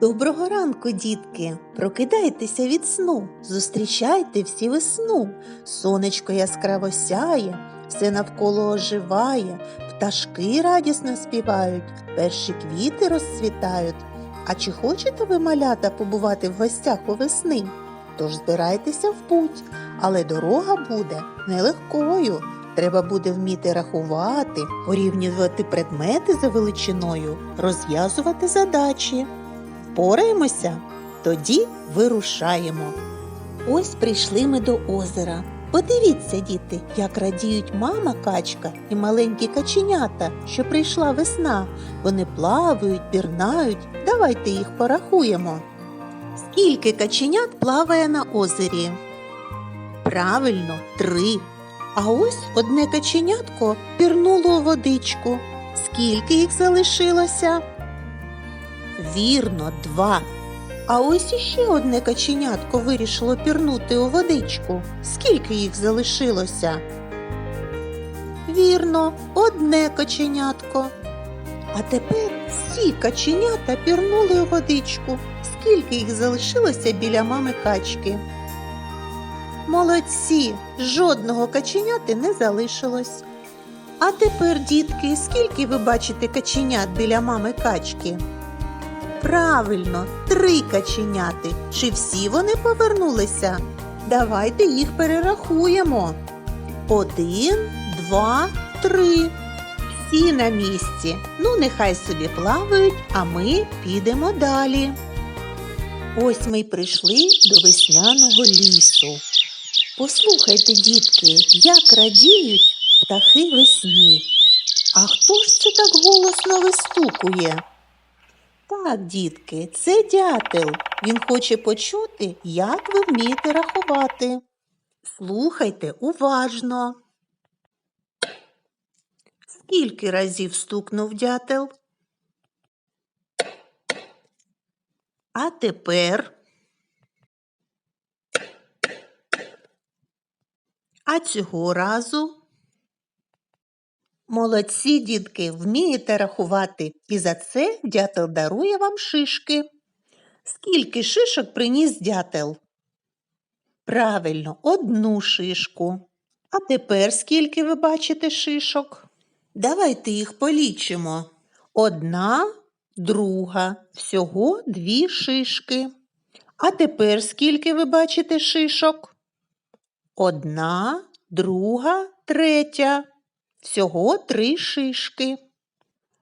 Доброго ранку, дітки! Прокидайтеся від сну, зустрічайте всі весну. Сонечко яскраво сяє, все навколо оживає, пташки радісно співають, перші квіти розцвітають. А чи хочете ви, малята, побувати в гостях у весни? Тож збирайтеся в путь, але дорога буде нелегкою. Треба буде вміти рахувати, порівнювати предмети за величиною, розв'язувати задачі. Впораємося? Тоді вирушаємо. Ось прийшли ми до озера. Подивіться, діти, як радіють мама качка і маленькі каченята, що прийшла весна. Вони плавають, пірнають. Давайте їх порахуємо. Скільки каченят плаває на озері? Правильно, три. А ось одне каченятко пірнуло водичку. Скільки їх залишилося? Вірно, два. А ось іще одне каченятко вирішило пірнути у водичку. Скільки їх залишилося? Вірно, одне каченятко. А тепер всі каченята пірнули у водичку. Скільки їх залишилося біля мами качки? Молодці, жодного каченяти не залишилось. А тепер, дітки, скільки ви бачите каченят біля мами качки? Правильно, три каченяти. Чи всі вони повернулися? Давайте їх перерахуємо. Один, два, три. Всі на місці. Ну, нехай собі плавають, а ми підемо далі. Ось ми й прийшли до весняного лісу. Послухайте, дітки, як радіють птахи весні. А хто ж це так голосно вистукує? Так, дітки, це дятел. Він хоче почути, як ви вмієте рахувати. Слухайте уважно. Скільки разів стукнув дятел? А тепер. А цього разу. Молодці, дітки, вмієте рахувати, і за це дятел дарує вам шишки. Скільки шишок приніс дятел? Правильно, одну шишку. А тепер скільки ви бачите шишок? Давайте їх полічимо. Одна, друга, всього дві шишки. А тепер скільки ви бачите шишок? Одна, друга, третя. Всього три шишки.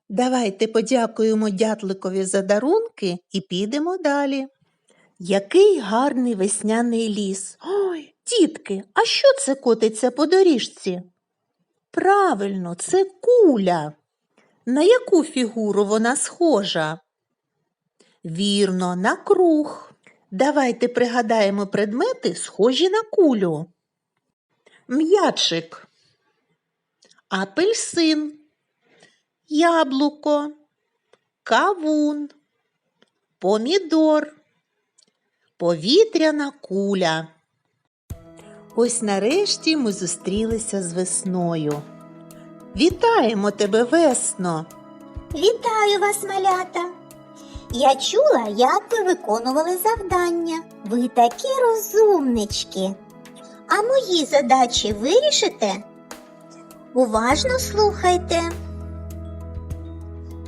Давайте подякуємо дятликові за дарунки і підемо далі. Який гарний весняний ліс. Ой, тітки, а що це котиться по доріжці? Правильно, це куля. На яку фігуру вона схожа? Вірно, на круг. Давайте пригадаємо предмети, схожі на кулю. М'ячик апельсин, яблуко, кавун, помідор, повітряна куля. Ось нарешті ми зустрілися з весною. Вітаємо тебе, весно! Вітаю вас, малята! Я чула, як ви виконували завдання. Ви такі розумнички. А мої задачі вирішите? Уважно слухайте.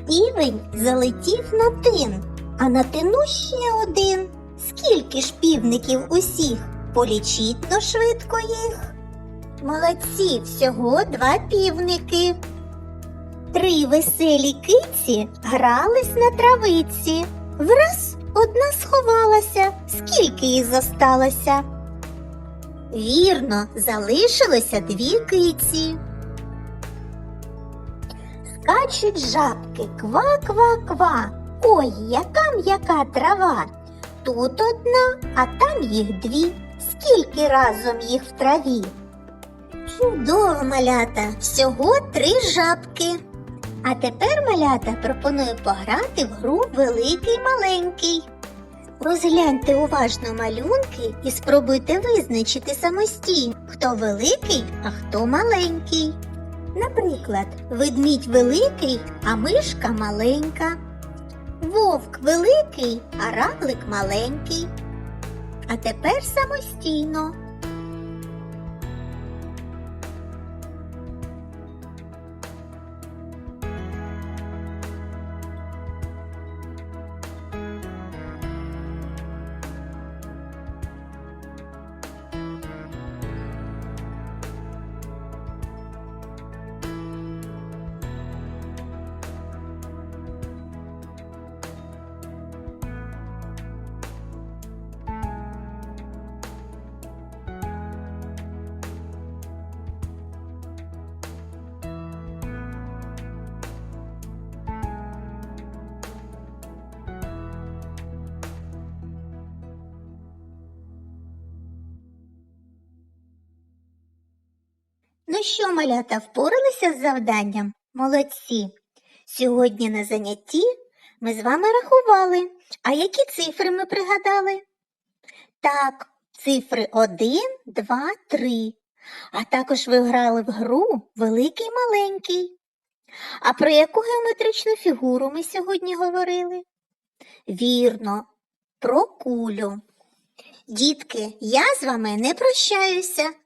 Півень залетів на тин, а на тину ще один. Скільки ж півників усіх? Полічіть но швидко їх. Молодці, всього два півники. Три веселі киці грались на травиці. Враз одна сховалася, скільки їх зосталося. Вірно, залишилося дві киці. Скачуть жабки, ква-ква-ква. Ой, яка м'яка трава. Тут одна, а там їх дві. Скільки разом їх в траві? Чудово, малята, всього три жабки. А тепер, малята, пропоную пограти в гру великий маленький. Розгляньте уважно малюнки і спробуйте визначити самостійно, хто великий, а хто маленький. Наприклад, ведмідь великий, а мишка маленька. Вовк великий, а равлик маленький. А тепер самостійно. Ну що, малята, впоралися з завданням? Молодці. Сьогодні на занятті ми з вами рахували. А які цифри ми пригадали? Так, цифри 1, 2, 3. А також ви грали в гру великий маленький. А про яку геометричну фігуру ми сьогодні говорили? Вірно, про кулю. Дітки, я з вами не прощаюся.